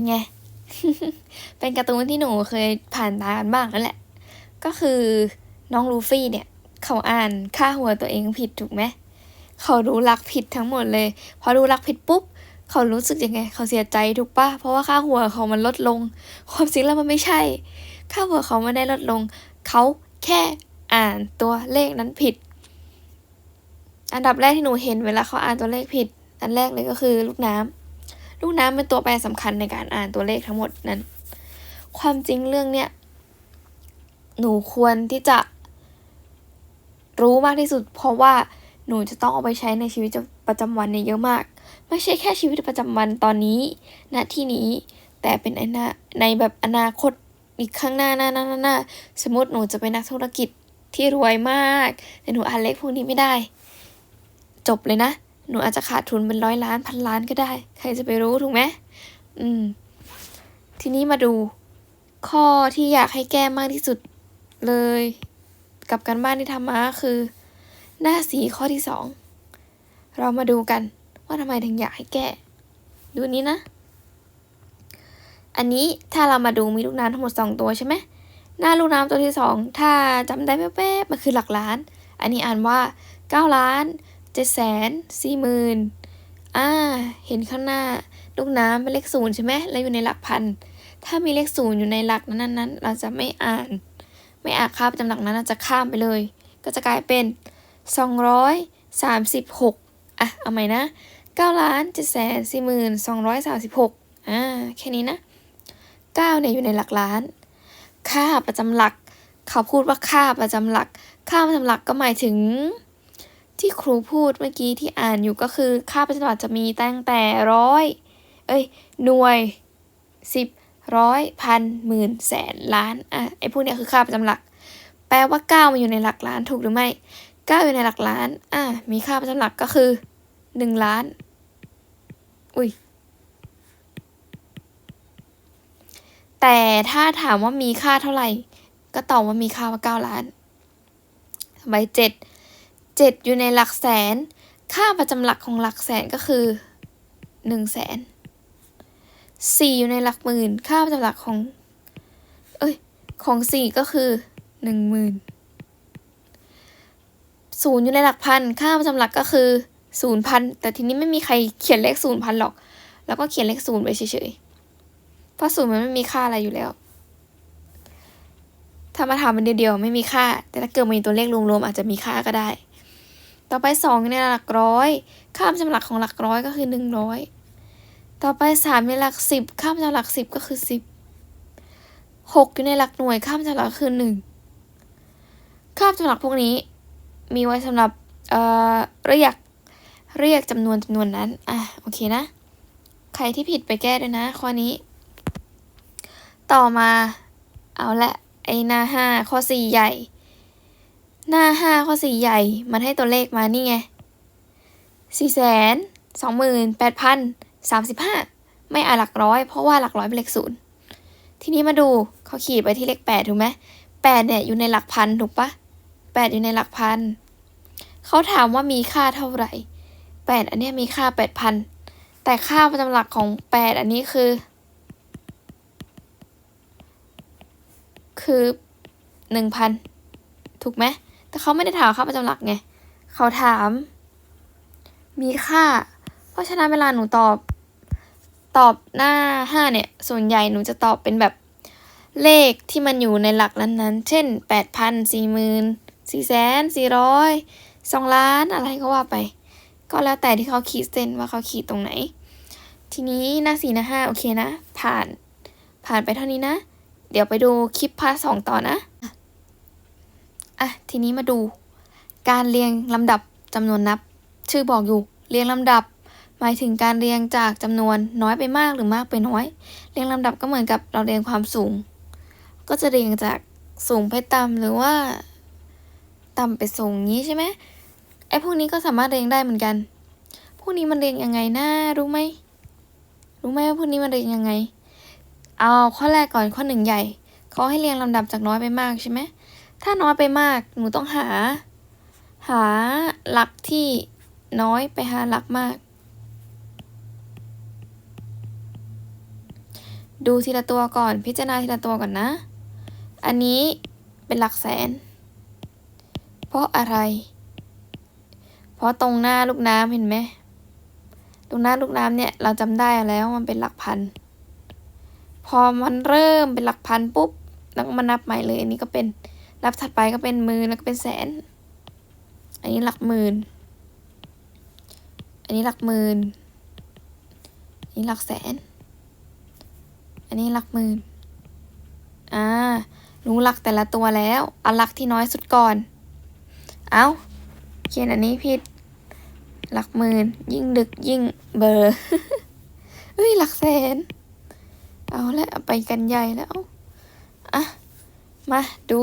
เป็นไง เป็นการ์ตูนที่หนูเคยผ่านตากันบ้างนั่นแหละ ก็คือน้องลูฟี่เนี่ย เขาอ่านค่าหัวตัวเองผิดถูกไหม เขารู้รักผิดทั้งหมดเลย พอรู้รักผิดปุ๊บ เขารู้สึกยังไง เขาเสียใจถูกปะเพราะว่าค่าหัวเขามันลดลง ความจริงแล้วมันไม่ใช่ ค่าหัวเขาไม่ได้ลดลง เขาแค่อ่านตัวเลขนั้นผิด อันดับแรกที่หนูเห็นเวลาเขาอ่านตัวเลขผิด อันแรกเลยก็คือลูกน้ำ ลูกน้ำเป็นตัวแปรสำคัญในการอ่านตัวเลขทั้งหมดนั้น ความจริงเรื่องเนี้ยหนูควรที่จะรู้มากที่สุด เพราะว่าหนูจะต้องเอาไปใช้ในชีวิตประจำวันเนี่ยเยอะมาก ไม่ใช่แค่ชีวิตประจำวันตอนนี้ณที่นี้แต่เป็นในในแบบอนาคตอีกข้างหน้าหน้าหน้าหน้าสมมติหนูจะเป็นนักธุรกิจที่รวยมาก แต่หนูอ่านเลขพวกนี้ไม่ได้ จบเลยนะ หนูอาจจะขาดทุนเป็นร้อยล้านพันล้านก็ได้ ใครจะไปรู้ถูกไหมอืม ทีนี้มาดู ข้อที่อยากให้แก้มากที่สุดเลย กับการบ้านที่ทำมาคือ หน้าสีข้อที่สองเรามาดูกัน ว่าทำไมถึงอยากให้แก้ ดูนี้นะ อันนี้ถ้าเรามาดูมีลูกน้ำทั้งหมดสองตัวใช่ไหมหน้าลูกน้ำตัวที่สองถ้าจำได้แป๊บๆมันคือหลักล้าน อันนี้อ่านว่าเก้าล้าน เจ็ดแสนสี่หมื่นอ่า เห็นข้างหน้า ลูกน้ำเป็นเลขศูนย์ใช่ไหมแล้วอยู่ในหลักพัน ถ้ามีเลขศูนย์อยู่ในหลักนั้นนั้นๆเราจะไม่อ่าน ไม่อ่านค่าประจำหลักนั้นเราจะข้ามไปเลย ก็จะกลายเป็นสองร้อยสามสิบหกอะ เอาใหม่นะเก้าล้านเจ็ดแสนสี่หมื่นสองร้อยสามสิบหกอ่า แค่นี้นะเก้าเนี่ยอยู่ในหลักล้าน ค่าประจำหลัก เขาพูดว่าค่าประจำหลัก ค่าประจำหลักก็หมายถึง ที่ครูพูดเมื่อกี้ที่อ่านอยู่ก็คือค่าประจำหลักจะมีตั้งแต่ร้อยเอ้ยหน่วยสิบร้อยพันหมื่นแสนล้านอะไอพวกเนี้ยคือค่าประจำหลัก แปลว่าเก้ามันอยู่ในหลักล้านถูกหรือไม่เก้าอยู่ในหลักล้านอะมีค่าประจำหลักก็คือหนึ่งล้าน อุ้ยแต่ถ้าถามว่ามีค่าเท่าไหร่ ก็ตอบว่ามีค่าว่าเก้าล้านใบเจ็ด อยู่ในหลักแสน ค่าประจำหลักของหลักแสนก็คือหนึ่งแสนสี่อยู่ในหลักหมื่น ค่าประจำหลักของ เอ้ย ของสี่ก็คือหนึ่งหมื่นศูนย์อยู่ในหลักพัน ค่าประจำหลักก็คือศูนย์พัน แต่ทีนี้ไม่มีใครเขียนเลขศูนย์พันหรอก แล้วก็เขียนเลขศูนย์ไปเฉยๆ เพราะศูนย์มันไม่มีค่าอะไรอยู่แล้ว ถ้ามาถามมันเดียวๆไม่มีค่า แต่ถ้าเกิดมีตัวเลขรวมๆอาจจะมีค่าก็ได้ ต่อไปสองในหลักร้อย ค่าประจำหลักของหลักร้อยก็คือหนึ่งร้อยต่อไปสามในหลักสิบค่าประจำหลักสิบก็คือสิบหกอยู่ในหลักหน่วย ค่าประจำหลักคือหนึ่งค่าประจำหลักพวกนี้ มีไว้สำหรับเอ่อเรียกเรียกจำนวนจำนวนนั้น อะ โอเคนะ ใครที่ผิดไปแก้ด้วยนะ ข้อนี้ ต่อมา เอาละ ไอหน้าห้าข้อสี่ใหญ่ หน้าห้าข้อสี่ใหญ่ มันให้ตัวเลขมานี่ไงสี่แสนสองหมื่นแปดพันสามสิบห้าไม่อาหลักร้อย เพราะว่าหลักร้อยเป็นเลขศูนย์ทีนี้มาดูเขาขีดไปที่เลขแปดถูกไหมแปดเนี่ยอยู่ในหลักพันถูกปะแปดอยู่ในหลักพันเขาถามว่ามีค่าเท่าไหร่แปดอันเนี้ยมีค่าแปดพันแต่ค่าประจำหลักของแปดอันนี้คือ คือหนึ่งพันถูกไหม แต่เขาไม่ได้ถามค่าประจำหลักไง เขาถาม มีค่า เพราะฉะนั้นเวลาหนูตอบ ตอบหน้าห้าเนี่ย ส่วนใหญ่หนูจะตอบเป็นแบบเลขที่มันอยู่ในหลักนั้นๆ เช่นแปดพันสี่หมื่นสี่แสนสี่ร้อยสองล้านอะไรก็ว่าไป ก็แล้วแต่ที่เขาขีดเส้นว่าเขาขีดตรงไหน ทีนี้หน้าสี่หน้าห้าโอเคนะ ผ่าน ผ่านไปเท่านี้นะ เดี๋ยวไปดูคลิปพาร์ทสองต่อนะ อะทีนี้มาดู การเรียงลำดับจำนวนนับ ชื่อบอกอยู่ เรียงลำดับ หมายถึงการเรียงจากจำนวนน้อยไปมากหรือมากไปน้อย เรียงลำดับก็เหมือนกับเราเรียงความสูง ก็จะเรียงจากสูงไปต่ำหรือว่าต่ำไปสูงนี้ใช่ไหมไอ้พวกนี้ก็สามารถเรียงได้เหมือนกัน พวกนี้มันเรียงยังไงนะรู้ไหมรู้ไหมว่าพวกนี้มันเรียงยังไง เอาข้อแรกก่อนข้อหนึ่งใหญ่เขาให้เรียงลำดับจากน้อยไปมากใช่ไหม ถ้าน้อยไปมาก หนูต้องหา หาหลักที่น้อยไปหาหลักมาก ดูทีละตัวก่อน พิจารณาทีละตัวก่อนนะ อันนี้เป็นหลักแสน เพราะอะไร เพราะตรงหน้าลูกน้ำเห็นไหม ตรงหน้าลูกน้ำเนี่ยเราจำได้แล้วมันเป็นหลักพัน พอมันเริ่มเป็นหลักพันปุ๊บ แล้วก็มานับใหม่เลย อันนี้ก็เป็น นับถัดไปก็เป็นหมื่นแล้วก็เป็นแสน อันนี้หลักหมื่น อันนี้หลักหมื่น อันนี้หลักแสน อันนี้หลักหมื่น อ่า รู้หลักแต่ละตัวแล้ว เอาหลักที่น้อยสุดก่อน เอาเขียนอันนี้ผิด หลักหมื่น ยิ่งดึกยิ่งเบอร์เฮ้ยหลักแสน เอาละไปกันใหญ่แล้ว อะ มาดู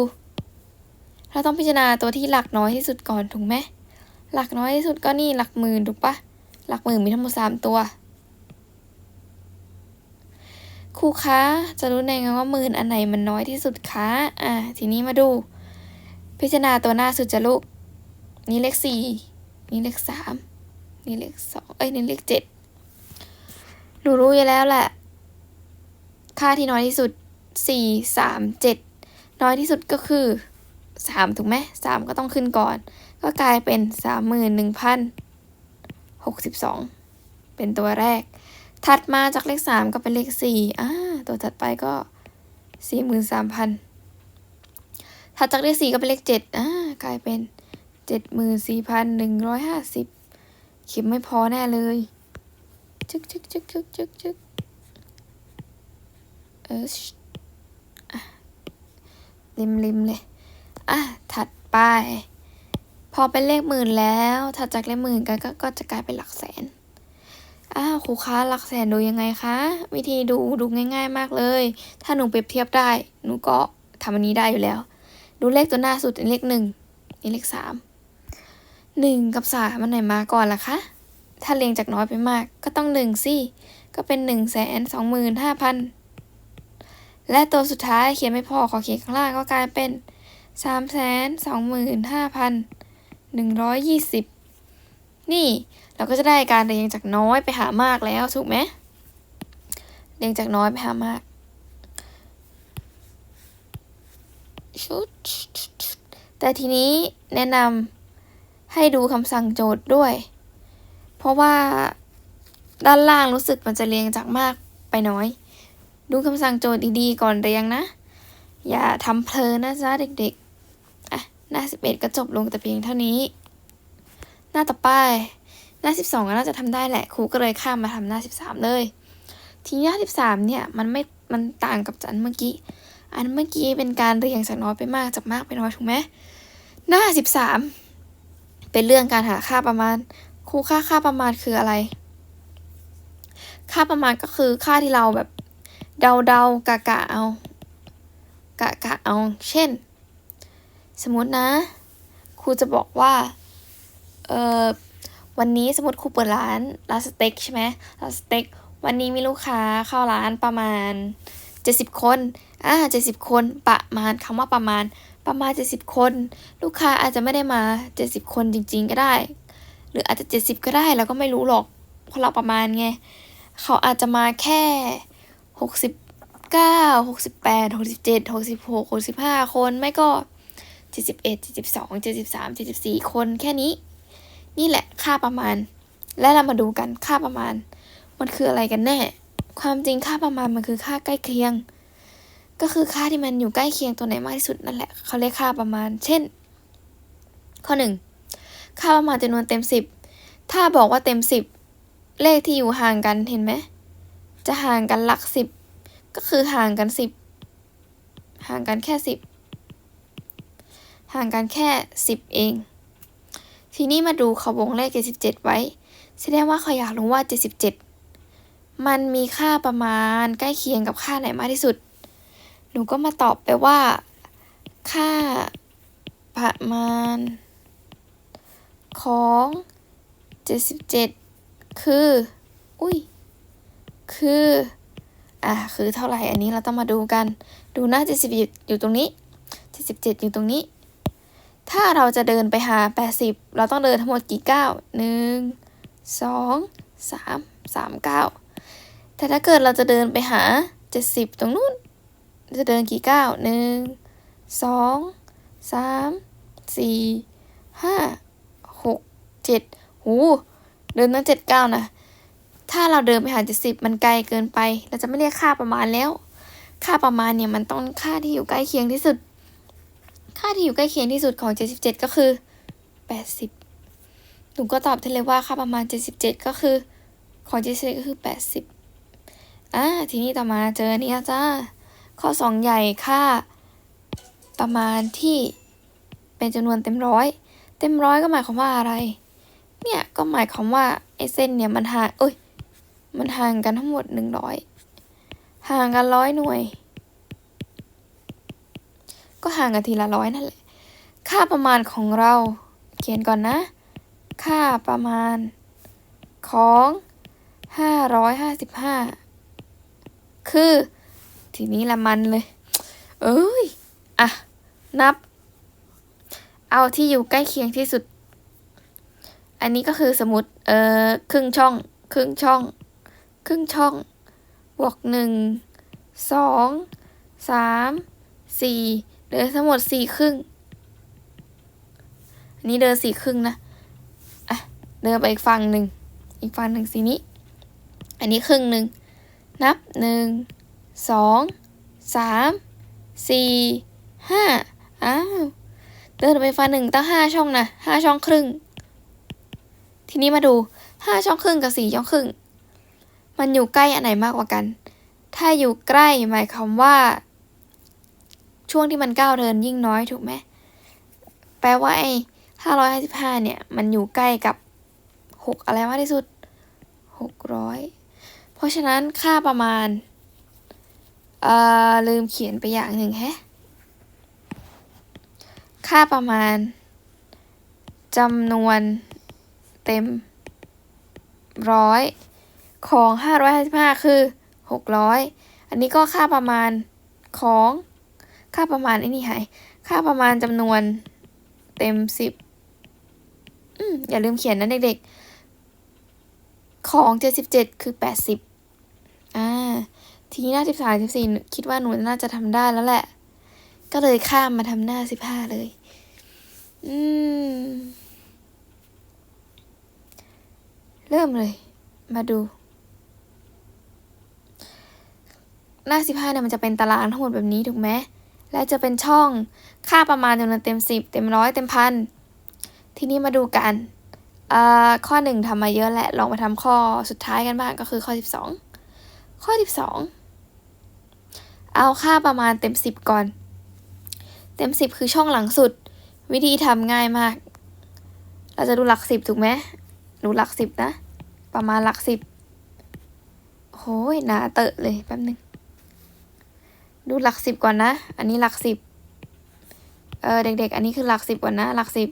เราต้องพิจารณาตัวที่หลักน้อยที่สุดก่อนถูกไหมหลักน้อยที่สุดก็นี่หลักหมื่นถูกปะหลักหมื่นมีทั้งหมดสามตัวครูคะจะรู้ได้ไงว่าหมื่นอันไหนมันน้อยที่สุดคะอะทีนี้มาดู พิจารณาตัวหน้าสุดจะลูกนี่เลขสี่นี่เลขสามนี่เลขสองเอ้ยนี่เลขเจ็ดหนูรู้อยู่แล้วแหละ ค่าที่น้อยที่สุดสี่สามเจ็ดน้อยที่สุดก็คือ สามถูกไหมสามก็ต้องขึ้นก่อน ก็กลายเป็นสามหมื่นหนึ่งพันหกสิบสองเป็นตัวแรก ถัดมาจากเลขสามก็เป็นเลขสี่อ่าตัวถัดไปก็สี่หมื่นสามพันถัดจากเลขสี่ก็เป็นเลขเจ็ดอ่ากลายเป็นเจ็ดหมื่นสี่พันหนึ่งร้อยห้าสิบเข็มไม่พอแน่เลยจึกจึกจึกจึกจึกจึกเออชิอะริมริมเลย อะถัดไป พอเป็นเลขหมื่นแล้วถัดจากเลขหมื่นกันก็ก็จะกลายเป็นหลักแสนอ้าวครูคะหลักแสนดูยังไงคะวิธีดูดูง่าย ๆ มากเลย ถ้าหนูเปรียบเทียบได้ หนูก็ทำอันนี้ได้อยู่แล้ว ดูเลขตัวหน้าสุดเป็นเลขหนึ่งนี่เลขสามหนึ่งกับสามมันไหนมาก่อนล่ะคะ ถ้าเรียงจากน้อยไปมากก็ต้องหนึ่งสิก็เป็นหนึ่งแสนสองหมื่นห้าพันและตัวสุดท้ายเขียนไม่พอขอเขียนข้างล่างก็กลายเป็น สามแสนสองหมื่นห้าพันหนึ่งร้อยยี่สิบนี่เราก็จะได้การเรียงจากน้อยไปหามากแล้วถูกไหมเรียงจากน้อยไปหามากชุดแต่ทีนี้แนะนำให้ดูคำสั่งโจทย์ด้วย เพราะว่าด้านล่างรู้สึกมันจะเรียงจากมากไปน้อย ดูคำสั่งโจทย์ดีๆก่อนเรียงนะ อย่าทำเพลินนะจ๊ะเด็กๆ หน้าสิบเอ็ดก็จบลงแต่เพียงเท่านี้ หน้าต่อไป หน้าสิบสองก็น่าจะทำได้แหละ ครูก็เลยข้ามมาทำหน้าสิบสามเลย ทีนี้หน้าสิบสามเนี่ย มันไม่ มันต่างกับอันเมื่อกี้ อันเมื่อกี้เป็นการเรียงจากน้อยไปมากจากมากไปน้อยถูกไหมหน้าสิบสามเป็นเรื่องการหาค่าประมาณ ครูค่าค่าประมาณคืออะไร ค่าประมาณก็คือค่าที่เราแบบเดาเดากะกะเอา กะกะเอา เช่น สมมตินะ ครูจะบอกว่า เออวันนี้สมมติครูเปิดร้านร้านสเต็กใช่ไหมร้านสเต็กวันนี้มีลูกค้าเข้าร้านประมาณเจ็ดสิบคนอ่าเจ็ดสิบคนประมาณคำว่าประมาณประมาณเจ็ดสิบคน ลูกค้าอาจจะไม่ได้มาเจ็ดสิบคนจริง ๆ ก็ได้ หรืออาจจะเจ็ดสิบก็ได้เราก็ไม่รู้หรอกเพราะเราประมาณไงเขาอาจจะมาแค่หกสิบเก้าหกสิบแปดหกสิบเจ็ดหกสิบหกหกสิบห้าคนไม่ก็ เจ็ดสิบเอ็ดเจ็ดสิบสองเจ็ดสิบสามเจ็ดสิบสี่คนแค่นี้ นี่แหละค่าประมาณ และเรามาดูกันค่าประมาณ มันคืออะไรกันแน่ ความจริงค่าประมาณมันคือค่าใกล้เคียง ก็คือค่าที่มันอยู่ใกล้เคียงตัวไหนมากที่สุดนั่นแหละเขาเรียกค่าประมาณ เช่น ข้อหนึ่งค่าประมาณจำนวนเต็มสิบถ้าบอกว่าเต็มสิบเลขที่อยู่ห่างกันเห็นไหมจะห่างกันหลักสิบก็คือห่างกันสิบห่างกันแค่สิบ ห่างกันแค่สิบเอง ทีนี้มาดูเขาวงเลข 77 ไว้ แสดงว่าเขาอยากรู้ว่า 77 มันมีค่าประมาณใกล้เคียงกับค่าไหนมากที่สุด หนูก็มาตอบไปว่า ค่าประมาณ ของ 77 คือ อุ้ย คืออะคือเท่าไหร่อันนี้เราต้องมาดูกัน ดูหน้า70อยู่ตรงนี้77อยู่ตรงนี้ ถ้าเราจะเดินไปหา 80 เราต้องเดินทั้งหมดกี่ก้าวหนึ่งสองสามสามก้าวแต่ถ้าเกิดเราจะเดินไปหาเจ็ดสิบตรงนู้น จะเดินกี่ก้าวหนึ่งสองสามสี่ห้าหกเจ็ดหูเดินตั้งเจ็ดก้าวนะ ถ้าเราเดินไปหาเจ็ดสิบมันไกลเกินไป เราจะไม่เรียกค่าประมาณแล้ว ค่าประมาณเนี่ยมันต้องค่าที่อยู่ใกล้เคียงที่สุด ค่าที่อยู่ใกล้เคียงที่สุดของเจ็ดสิบเจ็ดก็คือแปดสิบหนูก็ตอบได้เลยว่าค่าประมาณเจ็ดสิบเจ็ดก็คือ ของเจ็ดสิบเจ็ดก็คือแปดสิบอ่า ทีนี้ต่อมาเจอเนี่ยจ้า ข้อสองใหญ่ค่าประมาณที่เป็นจำนวนเต็มร้อย เต็มร้อยก็หมายความว่าอะไร เนี่ยก็หมายความว่าไอ้เส้นเนี่ยมันห่างเอ้ย มันห่างกันทั้งหมดหนึ่งร้อยห่างกันร้อยหน่วย ก็ห่างกันทีละร้อยนั่นแหละ ค่าประมาณของเรา เขียนก่อนนะ ค่าประมาณของห้าร้อยห้าสิบห้าคือ ทีนี้ละมันเลย เอ้ย อะ นับ เอาที่อยู่ใกล้เคียงที่สุด อันนี้ก็คือสมมติ เอ่อ ครึ่งช่อง ครึ่งช่อง ครึ่งช่อง บวกหนึ่ง สอง สาม สี่ เหลือทั้งหมดสี่ครึ่ง อันนี้เดินสี่ครึ่งนะ อะ เดินไปอีกฝั่งหนึ่ง อีกฝั่งหนึ่งสีนี้ อันนี้ครึ่งหนึ่ง นับหนึ่ง สอง สาม สี่ ห้า อ้าว เดินไปฝั่งหนึ่งตั้งห้าช่องนะห้าช่องครึ่ง ทีนี้มาดูห้าช่องครึ่งกับสี่ช่องครึ่ง มันอยู่ใกล้อันไหนมากกว่ากัน ถ้าอยู่ใกล้หมายความว่า ช่วงที่มันก้าวเดินยิ่งน้อยถูกไหมแปลว่าไอ้ห้าร้อยห้าสิบห้าเนี่ย มันอยู่ใกล้กับหกอะไรมากที่สุดหกร้อยเพราะฉะนั้นค่าประมาณเอ่อลืมเขียนไปอย่างหนึ่งแฮะ ค่าประมาณจำนวนเต็มร้อยของห้าร้อยห้าสิบห้าคือหกร้อยอันนี้ก็ค่าประมาณของ ค่าประมาณไอ้นี่หายค่าประมาณจำนวนเต็มสิบอืมอย่าลืมเขียนนะเด็กๆ ของเจ็ดสิบเจ็ดคือแปดสิบอ่า ทีนี้หน้าสิบสามสิบสี่คิดว่าหนูน่าจะทำได้แล้วแหละ ก็เลยข้ามมาทำหน้าสิบห้าเลย อืม เริ่มเลย มาดูหน้าสิบห้าเนี่ยมันจะเป็นตารางทั้งหมดแบบนี้ถูกไหม และจะเป็นช่องค่าประมาณจำนวนเต็มสิบเต็มร้อยเต็มพันทีนี้มาดูกันข้อหนึ่งทำมาเยอะและลองมาทำข้อสุดท้ายกันบ้างก็คือข้อสิบสองข้อสิบสองเอาค่าประมาณเต็มสิบก่อน เต็มสิบคือช่องหลังสุด วิธีทำง่ายมาก เราจะดูหลักสิบถูกไหมดูหลักสิบนะ ประมาณหลักสิบโอ้ยหนาเตอะเลยแป๊บนึง ดูหลักสิบก่อนนะ อันนี้หลักสิบ เออเด็ก ๆ อันนี้คือหลักสิบก่อนนะ หลักสิบ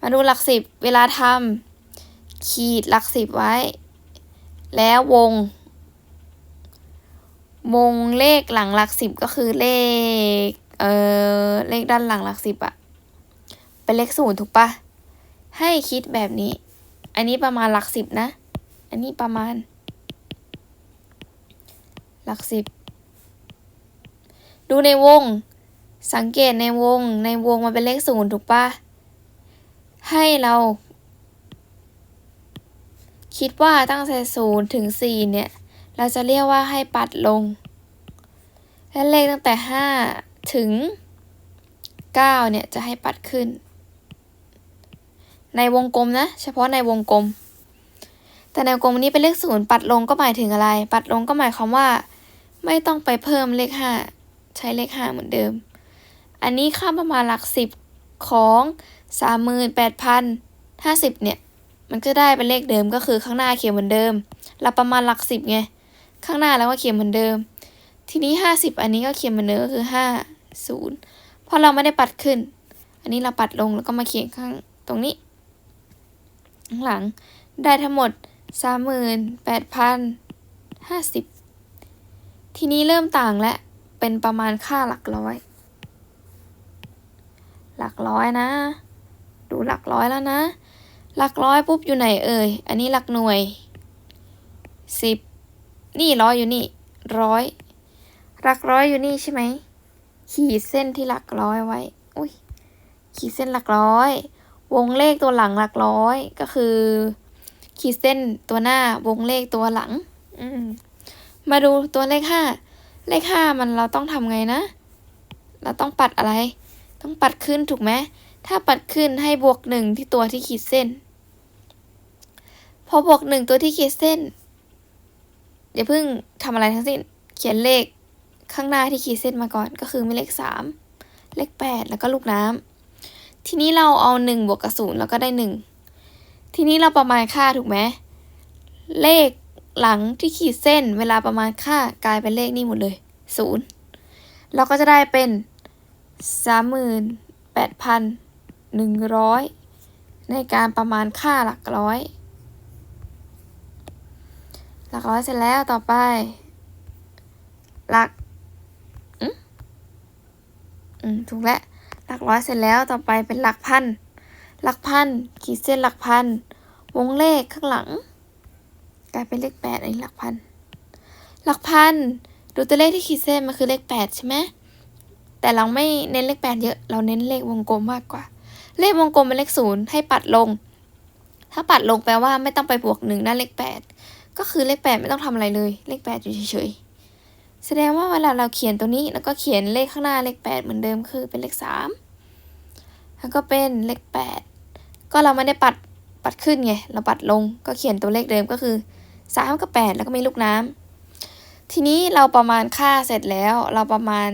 มาดูหลักสิบ เวลาทำขีดหลักสิบไว้ แล้ววง วงเลขหลังหลักสิบก็คือเลข เออเลขด้านหลังหลักสิบอะเป็นเลขศูนย์ถูกปะให้คิดแบบนี้ อันนี้ประมาณหลักสิบนะ อันนี้ประมาณ หลักสิบ ดูในวง สังเกตในวง ในวงมันเป็นเลขศูนย์ถูกปะให้เรา คิดว่าตั้งแต่ศูนย์ถึงสี่เนี่ย เราจะเรียกว่าให้ปัดลง และเลขตั้งแต่ห้าถึงเก้าเนี่ยจะให้ปัดขึ้น ในวงกลมนะ เฉพาะในวงกลมแต่ในวงกลมนี้เป็นเลขศูนย์ปัดลงก็หมายถึงอะไร ปัดลงก็หมายความว่า ไม่ต้องไปเพิ่มเลข 5 ใช้เลข 5 เหมือนเดิม อันนี้ค่าประมาณหลัก 10 ของ 38,050 เนี่ย มันก็ได้เป็นเลขเดิมก็คือข้างหน้าเขียนเหมือนเดิมหลักประมาณหลัก 10 ไง ข้างหน้าแล้วก็เขียนเหมือนเดิม ทีนี้ 50 อันนี้ก็เขียนเหมือนเดิมก็คือ 5 0 เพราะเราไม่ได้ปัดขึ้น อันนี้เราปัดลงแล้วก็มาเขียนข้างตรงนี้ ข้างหลังได้ทั้งหมด 38,050 ทีนี้เริ่มต่างแล้วเป็นประมาณค่าหลักร้อย หลักร้อยนะ ดูหลักร้อยแล้วนะ หลักร้อยปุ๊บอยู่ไหนเอ่ย อันนี้หลักหน่วยสิบนี่ร้อยอยู่นี่ร้อยหลักร้อยอยู่นี่ใช่ไหม ขีดเส้นที่หลักร้อยไว้ อุ้ย ขีดเส้นหลักร้อย วงเลขตัวหลังหลักร้อยก็คือ ขีดเส้นตัวหน้าวงเลขตัวหลัง อืม มาดูตัวเลขห้า เลขห้ามันเราต้องทำไงนะ เราต้องปัดอะไร ต้องปัดขึ้นถูกไหม ถ้าปัดขึ้นให้บวกหนึ่งที่ตัวที่ขีดเส้น พอบวกหนึ่งตัวที่ขีดเส้น อย่าเพิ่งทำอะไรทั้งสิ้น เขียนเลขข้างหน้าที่ขีดเส้นมาก่อน ก็คือมีเลขสาม เลขแปดแล้วก็ลูกน้ำ ทีนี้เราเอาหนึ่งบวกกับศูนย์แล้วก็ได้หนึ่งทีนี้เราประมาณค่าถูกไหม เลข หลังที่ขีดเส้นเวลาประมาณค่ากลายเป็นเลขนี่หมดเลยศูนย์เราก็จะได้เป็นสามหมื่นแปดพันหนึ่งร้อยในการประมาณค่าหลักร้อยหลักร้อยเสร็จแล้วต่อไป หลักอืมอืมถูกแล้วหลักร้อยเสร็จแล้วต่อไปเป็นหลักพันหลักพันขีดเส้นหลักพันวงเลขข้างหลัง กลายเป็นเลขแปดอันนี้หลักพัน หลักพัน ดูตัวเลขที่ขีดเส้นมันคือเลขแปดใช่ไหมแต่เราไม่เน้นเลขแปดเยอะ เราเน้นเลขวงกลมมากกว่า เลขวงกลมเป็นเลขศูนย์ให้ปัดลง ถ้าปัดลงแปลว่าไม่ต้องไปบวกหนึ่งหน้าเลขแปดก็คือเลขแปดไม่ต้องทำอะไรเลย เลขแปดอยู่เฉยๆ แสดงว่าเวลาเราเขียนตัวนี้แล้วก็เขียนเลขข้างหน้าเลขแปดเหมือนเดิมคือเป็นเลขสามแล้วก็เป็นเลขแปดก็เราไม่ได้ปัดปัดขึ้นไง เราปัดลงก็เขียนตัวเลขเดิมก็คือ สามกับแปดแล้วก็มีลูกน้ำทีนี้เราประมาณค่าเสร็จแล้ว เราประมาณ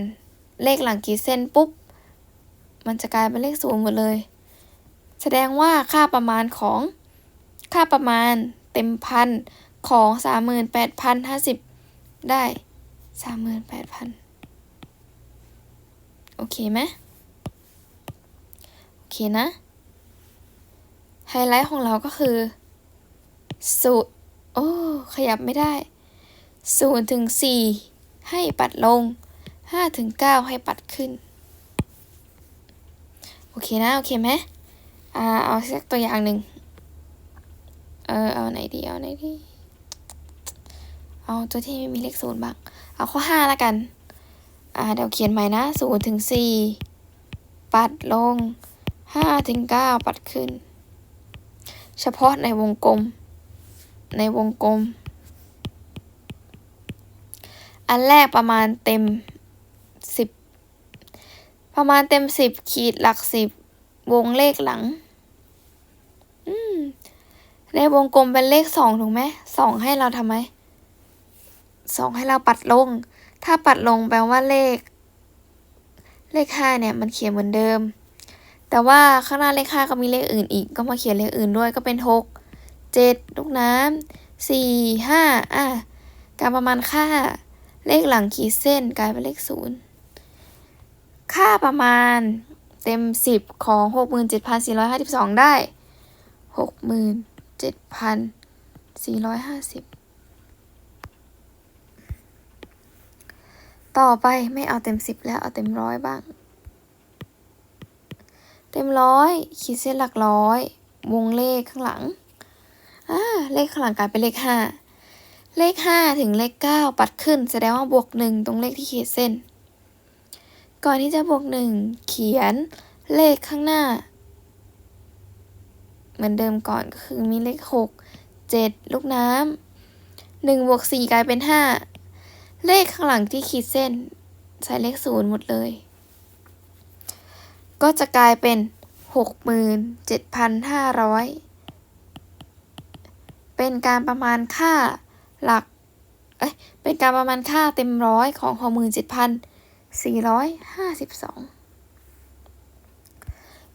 เลขหลังขีดเส้นปุ๊บ มันจะกลายเป็นเลขศูนย์หมดเลย แสดงว่าค่าประมาณของค่าประมาณเต็มพันของสามหมื่นแปดพันห้าสิบได้สามหมื่นแปดพันโอเคไหมโอเคนะ ไฮไลท์ของเราก็คือสูตร โอ้ ขยับไม่ได้ศูนย์ถึงสี่ให้ปัดลงห้าถึงเก้าให้ปัดขึ้น โอเคนะ โอเคไหมอ่า เอาสักตัวอย่างหนึ่งเออ เอาไหนดี เอาไหนดี เอาตัวที่ไม่มีเลขศูนย์บ้าง เอาข้อห้าละกัน อ่า เดี๋ยวเขียนใหม่นะศูนย์ถึงสี่ปัดลงห้าถึงเก้าปัดขึ้น เฉพาะในวงกลม ในวงกลม อันแรกประมาณเต็มสิบประมาณเต็มสิบขีดหลักสิบวงเลขหลังในวงกลมเป็นเลขสองถูกไหมสองให้เราทำไมสองให้เราปัดลง ถ้าปัดลงแปลว่าเลข เลขห้าเนี่ยมันเขียนเหมือนเดิม แต่ว่าข้างหน้าเลขห้าก็มีเลขอื่นอีก ก็มาเขียนเลขอื่นด้วยก็เป็นหก เจ็ดลูกน้ำสี่ห้าอะการประมาณค่า เลขหลังขีดเส้นกลายเป็นเลขศูนย์ค่าประมาณเต็มสิบของหกหมื่นเจ็ดพันสี่ร้อยห้าสิบสองได้หกหมื่นเจ็ดพันสี่ร้อยห้าสิบต่อไปไม่เอาเต็มสิบแล้วเอาเต็มร้อยบ้าง เต็มร้อยขีดเส้นหลักร้อย วงเลขข้างหลัง อ่าเลขข้างหลังกลายเป็นเลขห้าเลขห้าถึงเลขเก้าปัดขึ้น แสดงว่าบวกหนึ่งตรงเลขที่ขีดเส้น ก่อนที่จะบวกหนึ่งเขียนเลขข้างหน้า เหมือนเดิมก่อนก็คือมีเลขหกเจ็ดลูกน้ำหนึ่งบวกสี่กลายเป็นห้าเลขข้างหลังที่ขีดเส้น ใส่เลขศูนย์หมดเลย ก็จะกลายเป็นหกหมื่นเจ็ดพันห้าร้อย เป็นการประมาณค่าหลักเอ้ยเป็นการประมาณค่าเต็มร้อยของหกหมื่นเจ็ดพันสี่ร้อยห้าสิบสอง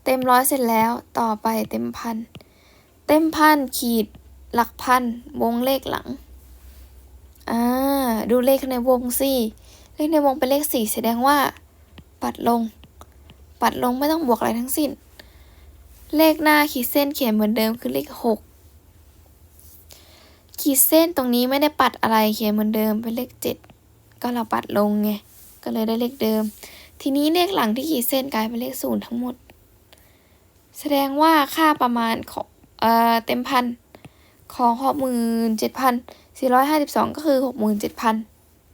เต็มร้อยเสร็จแล้วต่อไปเต็มพัน เต็มพันขีดหลักพันวงเลขหลัง อ่า ดูเลขในวงสิ เลขในวงเป็นเลขสี่แสดงว่า ปัดลง ปัดลงไม่ต้องบวกอะไรทั้งสิ้น เลขหน้าขีดเส้นเขียนเหมือนเดิมคือเลขหก ขีดเส้นตรงนี้ไม่ได้ปัดอะไรเขียนเหมือนเดิมเป็นเลขเจ็ดก็เราปัดลงไงก็เลยได้เลขเดิม ทีนี้เลขหลังที่ขีดเส้นกลายเป็นเลขศูนย์ทั้งหมด แสดงว่าค่าประมาณของเอ่อเต็มพันของหกหมื่นเจ็ดพันสี่ร้อยห้าสิบสองก็คือหกหมื่นเจ็ดพัน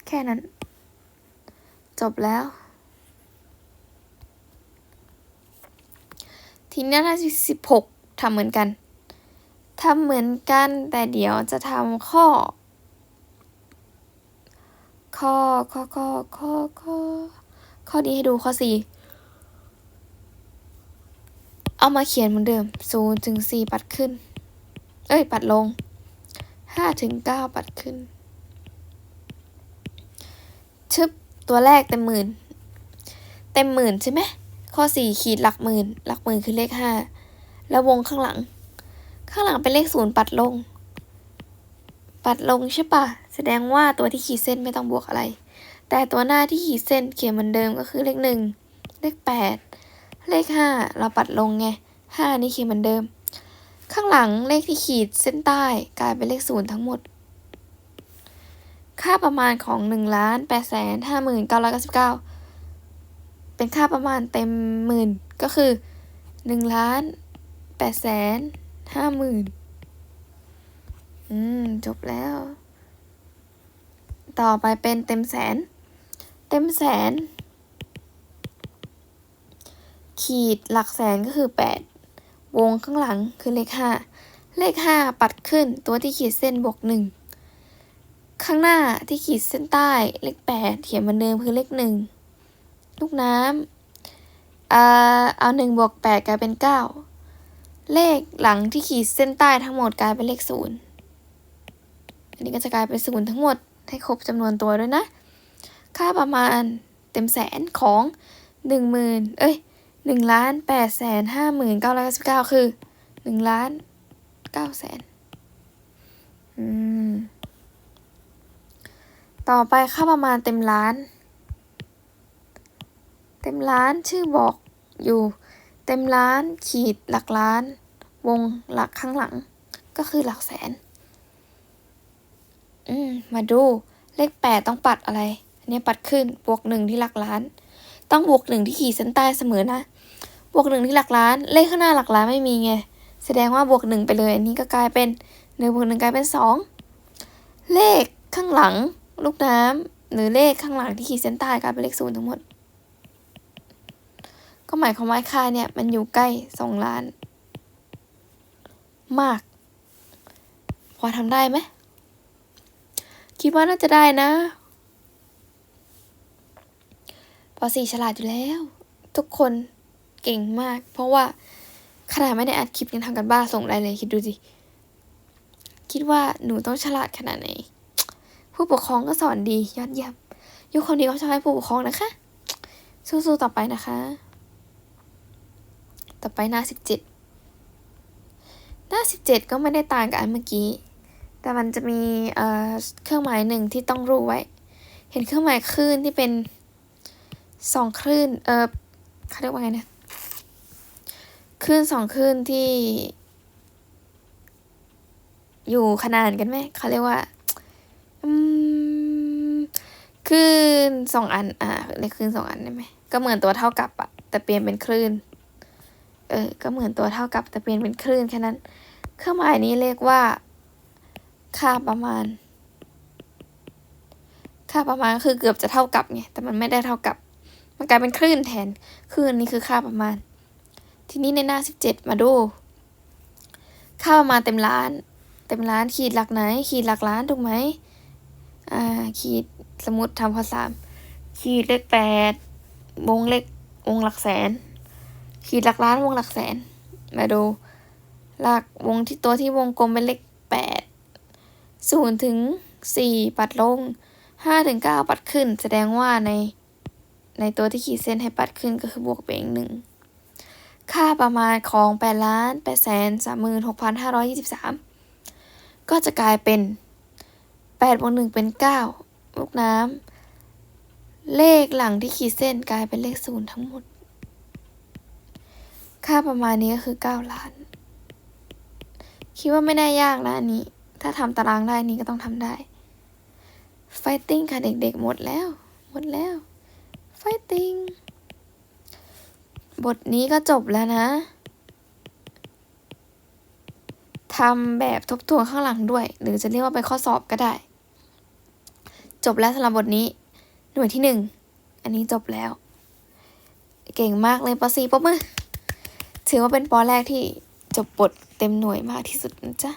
แค่นั้น จบแล้ว ทีนี้หน้าที่สิบหกทำเหมือนกัน ทำเหมือนกันแต่เดี๋ยวจะทำข้อ ข้อข้อข้อข้อข้อข้อนี้ให้ดูข้อสี่เอามาเขียนเหมือนเดิมศูนย์ถึงสี่ปัดขึ้น เอ้ย ปัดลงห้าถึงเก้าปัดขึ้น ชึบ ตัวแรกเต็มหมื่น เต็มหมื่นใช่ไหม ข้อสี่ขีดหลักหมื่น หลักหมื่นคือเลขห้า แล้ววงข้างหลัง ข้างหลังเป็นเลขศูนย์ปัดลง ปัดลงใช่ปะแสดงว่าตัวที่ขีดเส้นไม่ต้องบวกอะไร แต่ตัวหน้าที่ขีดเส้นเขียนเหมือนเดิมก็คือเลขหนึ่งเลขแปดเลขห้าเราปัดลงไงห้านี่เขียนเหมือนเดิม ข้างหลังเลขที่ขีดเส้นใต้กลายเป็นเลขศูนย์ทั้งหมด ค่าประมาณของหนึ่งล้านแปดแสนห้าหมื่นเก้าร้อยเก้าสิบเก้าเป็นค่าประมาณเต็มหมื่นก็คือหนึ่งล้านแปดแสน ห้าหมื่นอืม จบแล้ว ต่อไปเป็นเต็มแสน เต็มแสน ขีดหลักแสนก็คือแปดวงข้างหลังคือเลขห้าเลขห้าปัดขึ้นตัวที่ขีดเส้นบวกหนึ่งข้างหน้าที่ขีดเส้นใต้เลขแปดเขียนเหมือนเดิมคือเลขหนึ่งลูกน้ำอ่าเอาหนึ่งบวกแปดกลายเป็นเก้า เลขหลังที่ขีดเส้นใต้ทั้งหมดกลายเป็นเลขศูนย์อันนี้ก็จะกลายเป็นศูนย์ทั้งหมดให้ครบจำนวนตัวด้วยนะ ค่าประมาณเต็มแสนของหนึ่งหมื่นเอ้ยหนึ่งล้านแปดแสนห้าหมื่นเก้าร้อยเก้าสิบเก้าคือหนึ่งล้านเก้าแสนอืม ต่อไปค่าประมาณเต็มล้าน เต็มล้านชื่อบอกอยู่ เต็มล้าน ขีด หลักล้าน วงหลักข้างหลัง ก็คือหลักแสน อืม มาดู เลขแปดต้องปัดอะไร อันนี้ปัดขึ้น บวกหนึ่งที่หลักล้าน ต้องบวกหนึ่งที่ขีดเส้นใต้เสมอนะ บวกหนึ่งที่หลักล้าน เลขข้างหน้าหลักล้านไม่มีไง แสดงว่าบวกหนึ่งไปเลย อันนี้ก็กลายเป็นหนึ่งบวกหนึ่งกลายเป็นสอง เลขข้างหลัง ลูกน้ำหรือเลขข้างหลังที่ขีดเส้นใต้กลายเป็นเลขศูนย์ทั้งหมด ก็หมายความว่าค่าเนี่ยมันอยู่ใกล้สองล้าน มาก พอทำได้ไหม คิดว่าน่าจะได้นะปสี่ฉลาดอยู่แล้ว ทุกคนเก่งมาก เพราะว่าขนาดไม่ได้อัดคลิปยังทำกันบ้าส่งได้เลยคิดดูสิ คิดว่าหนูต้องฉลาดขนาดไหน ผู้ปกครองก็สอนดียอดเยี่ยมยุคคนนี้ก็ชอบให้ผู้ปกครองนะคะ สู้ๆต่อไปนะคะ ต่อไปหน้าสิบเจ็ดหน้าสิบเจ็ดก็ไม่ได้ต่างกับอันเมื่อกี้ แต่มันจะมีเครื่องหมายหนึ่งที่ต้องรู้ไว้ เห็นเครื่องหมายคลื่นที่เป็นสองคลื่น เออเขาเรียกว่าไงนะคลื่นสองคลื่นที่ อยู่ขนานกันไหมเขาเรียกว่าคลื่นสองอัน อ่าเรียกคลื่นสองอันได้ไหมก็เหมือนตัวเท่ากับอะแต่เปลี่ยนเป็นคลื่น เออ ก็เหมือนตัวเท่ากับแต่เปลี่ยนเป็นคลื่นแค่นั้น เครื่องหมายนี้เรียกว่า ค่าประมาณ ค่าประมาณคือเกือบจะเท่ากับไง แต่มันไม่ได้เท่ากับ มันกลายเป็นคลื่นแทน คลื่นนี้คือค่าประมาณ ทีนี้ในหน้าสิบเจ็ดมาดู ค่าประมาณเต็มล้าน เต็มล้านขีดหลักไหน ขีดหลักล้านถูกไหมอ่า ขีดสมมติทำข้อสามขีดเลขแปดวงเลขวงหลักแสน ขีดหลักล้านวงหลักแสน มาดู หลักวงที่ตัวที่วงกลมเป็นเลขแปดศูนย์ถึงสี่ปัดลงห้าถึงเก้าปัดขึ้น แสดงว่าใน ในตัวที่ขีดเส้นให้ปัดขึ้นก็คือบวกไปอีกหนึ่งค่าประมาณของแปดล้านแปดแสนสามหมื่นหกพันห้าร้อยยี่สิบสามก็จะกลายเป็นแปดบวกหนึ่งเป็นเก้าลูกน้ำเลขหลังที่ขีดเส้นกลายเป็นเลขศูนย์ทั้งหมด ค่าประมาณนี้ก็คือเก้าล้าน คิดว่าไม่น่ายากนะอันนี้ ถ้าทำตารางได้นี้ก็ต้องทำได้ ไฟติ้งค่ะเด็กๆ หมดแล้ว หมดแล้ว ไฟติ้ง บทนี้ก็จบแล้วนะทำแบบทบทวนข้างหลังด้วย หรือจะเรียกว่าเป็นข้อสอบก็ได้ จบแล้วสำหรับบทนี้ หน่วยที่หนึ่ง อันนี้จบแล้ว เก่งมากเลยปะซีปบมือ ถือว่าเป็นปอแรกที่จบบทเต็มหน่วยมากที่สุดนะจ๊ะ